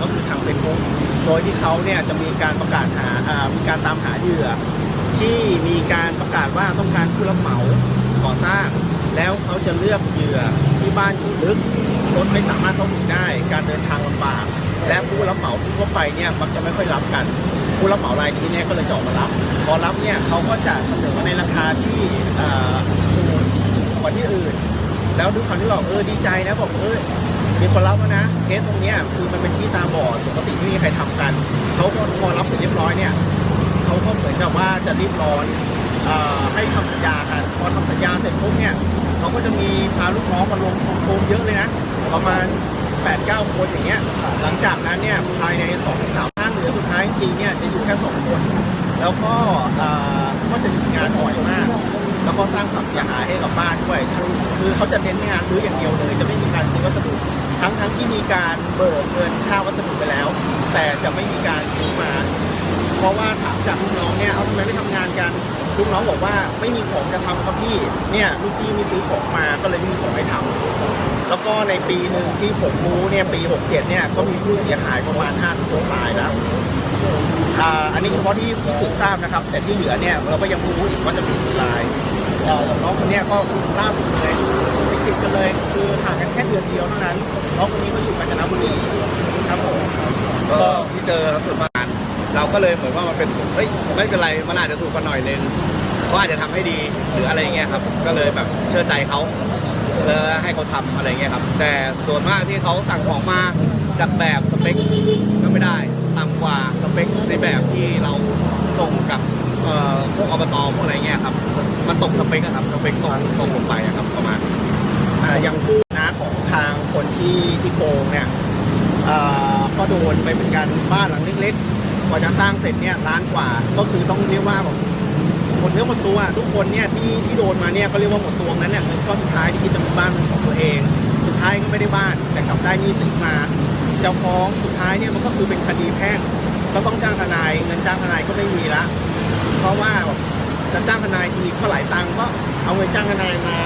ก็คือทางเฟซบุ๊กโดยที่เขาเนี่ยจะมีการประกาศหาามีการตามหาเหยื่อ ที่มีการประกาศว่าต้องการผู้รับเหมาก่อสร้าง แล้วเขาจะเลือกเหยื่อที่บ้านอยู่ลึกรถไม่สามารถเข้าถึงได้ การเดินทางลำบาก และผู้รับเหมาทั่วไปเนี่ยมักจะไม่ค่อยรับกัน ผู้รับเหมารายนี้เนี่ยก็เลยจอมารับ พอรับเนี่ยเขาก็จะเสนอมาในราคาที่ถูกกว่าที่อื่น แล้วด้วยความที่เราเออดีใจนะบอกเออ มีคนรับแล้วนะเคสตรงเนี้ยคือมันเป็นที่ตาบอดปกติไม่มีใครทำกันเขาก็พอรับเสร็จเรียบร้อยเนี่ยเขาก็เหมือนกับว่าจะรีบร้อนอให้ทำสัญญากันพอทำสัญญาเสร็จปุ๊บเนี่ยเขาก็จะมีพาลูกน้องมาลงโคมเยอะเลยนะประมาณ8ปดเก้าคนอย่างเงี้ยหลังจากนั้นเนี่ยภายในสองสามห้างเหลือสุดท้ายจริงเนี่ยจะอยู่แค่สองคนแล้วก็ก็จะมีงานอ่อยมาก แล้วก็สร้างความเสียหายให้กับบ้านด้วย คือเขาจะเน้นงานรื้ออย่างเดียวเลย จะไม่มีการ มีการเบิกเงินค่าวัสดุไปแล้ว แต่จะไม่มีการซื้อมา เพราะว่าถามจากลูกน้องเนี่ยเอาทำไมไม่ทำงานกันลูกน้องบอกว่าไม่มีของจะทำครับพี่เนี่ยลูกพี่ไม่ซื้อของมาก็เลยไม่มีของให้ทำแล้วก็ในปีหนึ่งที่ผมรู้เนี่ยปี 67 เนี่ยก็มีผู้เสียหายประมาณ5คนตายแล้วอันนี้เฉพาะที่สืบทราบนะครับ แต่ที่เหลือเนี่ยเราก็ยังไม่รู้อีกว่าจะมีกี่รายเอ่อน้องคนนี้ก็ล่าสุดเลย เลยคือห่างกันแค่เดือนเดียวเท่านั้นน้องคนนี้ก็อยู่กาญจนบุรีครับผมก็ที่เจอครับส่วนมากเราก็เลยเหมือนว่ามันเป็นเฮ้ยไม่เป็นไรมันอาจจะถูกกันหน่อยนึงเขาอาจจะทำให้ดีหรืออะไรอย่างเงี้ยครับ ก็เลยแบบเชื่อใจเขาเออให้เขาทำอะไรเงี้ยครับ แต่ส่วนมากที่เขาสั่งของมาจากแบบสเปคก็ไม่ได้ต่ำกว่าสเปคในแบบที่เราส่งกับพวกอบตพวกอะไรเงี้ยครับ มันตกสเปคครับสเปคตรงตรงลงไปครับประมาณ อย่างผู้นะของทางคนที่ที่โกงเนี่ยก็โดนไปเหมือนกันบ้านหลังเล็กๆกว่าจะสร้างเสร็จเนี่ยล้านกว่า ก็คือต้องเรียกว่าแบบหมดเนื้อหมดตัวทุกคนเนี่ยที่ที่โดนมาเนี่ยก็เรียกว่าหมดตัวนั้นเนี่ยเงินก้อสุดท้ายที่คิดจะมีบ้านของตัวเอง สุดท้ายก็ไม่ได้บ้านแต่กลับได้นี้สินมาจะฟ้องสุดท้ายเนี่ยมันก็คือเป็นคดีแพ่งก็ต้องจ้างทนายเงินจ้างทนายก็ไม่มีละ เพราะว่าจะจ้างทนายทีก็หลายตังค์ก็เอาเงินจ้างทนายมา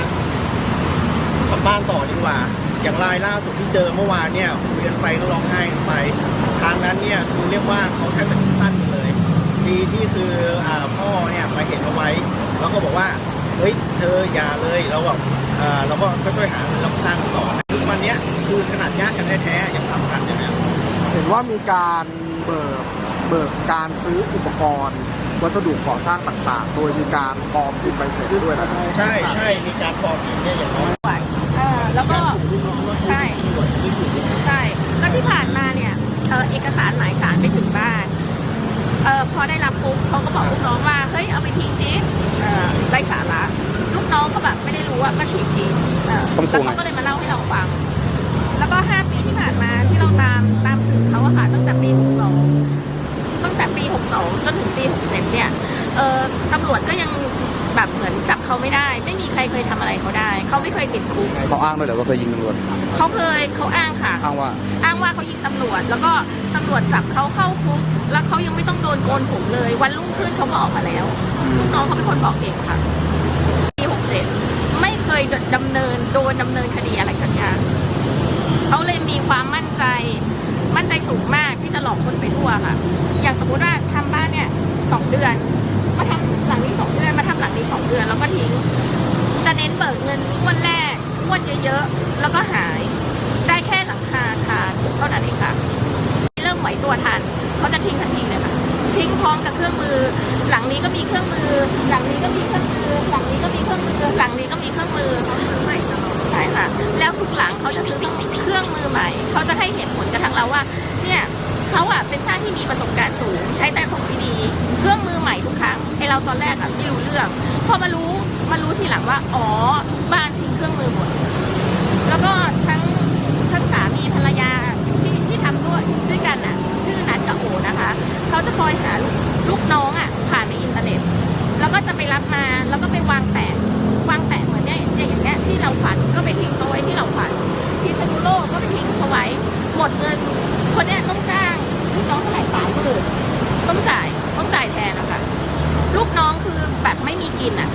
ทำบ้านต่อดีกว่า อย่างรายล่าสุดที่เจอเมื่อวานเนี่ยคุยกันไปก็ร้องไห้กันไป ทางนั้นเนี่ยคือเรียกว่าเขาแทบจะคิดสั้นเลย ดีที่คืออ่าพ่อเนี่ยมาเห็นเอาไว้ แล้วก็บอกว่า เฮ้ย เธออย่าเลยเราแบบอ่าเราก็ค่อยๆหาเงินแล้วก็สร้างต่อทุกวันเนี้ยคือขนาดญาติกันแท้ๆยังทำกันอย่างเงี้ยเห็นว่ามีการเบิกเบิกการซื้ออุปกรณ์ วัสดุก่อสร้างต่างๆ โดยมีการปลอมพิมพ์ใบเสร็จด้วยนะครับใช่ใช่มีการปลอมอีกเนี่ยอย่างน้อยเออ แล้วก็ใช่ใช่แล้วที่ผ่านมาเนี่ยเออเอกสารหมายสารไปถึงบ้านเออพอได้รับปุ๊บเขาก็บอกลูกน้องว่าเฮ้ยเอาไปทิ้งดิเออไร้สาระลูกน้องก็แบบไม่ได้รู้ว่าก็ฉีกทิ้งเออต้องแล้วทวงเขาก็เลยมาเล่าให้เราฟัง แล้วก็ห้าปีที่ผ่านมาที่เราตามตามสื่อเขาอะค่ะตั้งแต่ปีหกสองตั้งแต่ปีหกสองจนถึงปีหกเจ็ดเนี่ยเออตำรวจก็ยังแบบ เหมือนจับเขาไม่ได้ ไม่มีใครเคยทำอะไรเขาได้ เขาไม่เคยติดคุกเขาอ้างด้วยเหรอว่าเคยยิงตำรวจเขาเคยเขาอ้างค่ะ อ้างว่า อ้างว่าเขายิงตำรวจ แล้วก็ตำรวจจับเขาเข้าคุก แล้วเขายังไม่ต้องโดนโกนผมเลย วันรุ่งขึ้นเขาก็ออกมาแล้วลูกน้องเขาเป็นคนบอกเองค่ะปีหกเจ็ดไม่เคยดำเนินโดนดำเนินคดีอะไรสักอย่างเขาเลยมีความมั่นใจ มั่นใจสูงมากที่จะหลอกคนไปทั่วค่ะ อย่างสมมุติว่า ทิ้งพร้อมกับเครื่องมือ หลังนี้ก็มีเครื่องมือ หลังนี้ก็มีเครื่องมือ หลังนี้ก็มีเครื่องมือ หลังนี้ก็มีเครื่องมือเขาซื้อใหม่ตลอดใช่ค่ะ แล้วทุกหลังเขาจะซื้อเครื่องเครื่องมือใหม่ เขาจะให้เหตุผลกับทางเราว่า เนี่ยเขาอะเป็นช่างที่มีประสบการณ์สูง ใช้แต่ของดีๆเครื่องมือใหม่ทุกครั้งไอเราตอนแรกอะไม่รู้เรื่อง พอมารู้มารู้ทีหลังว่า อ๋อ บ้านทิ้งเครื่องมือหมด คนเนี้ยต้องจ้างลูกน้องเท่าไหร่ฝ่ายก็เลยต้องจ่ายต้องจ่ายแทนนะคะลูกน้องคือแบบไม่มีกินอะ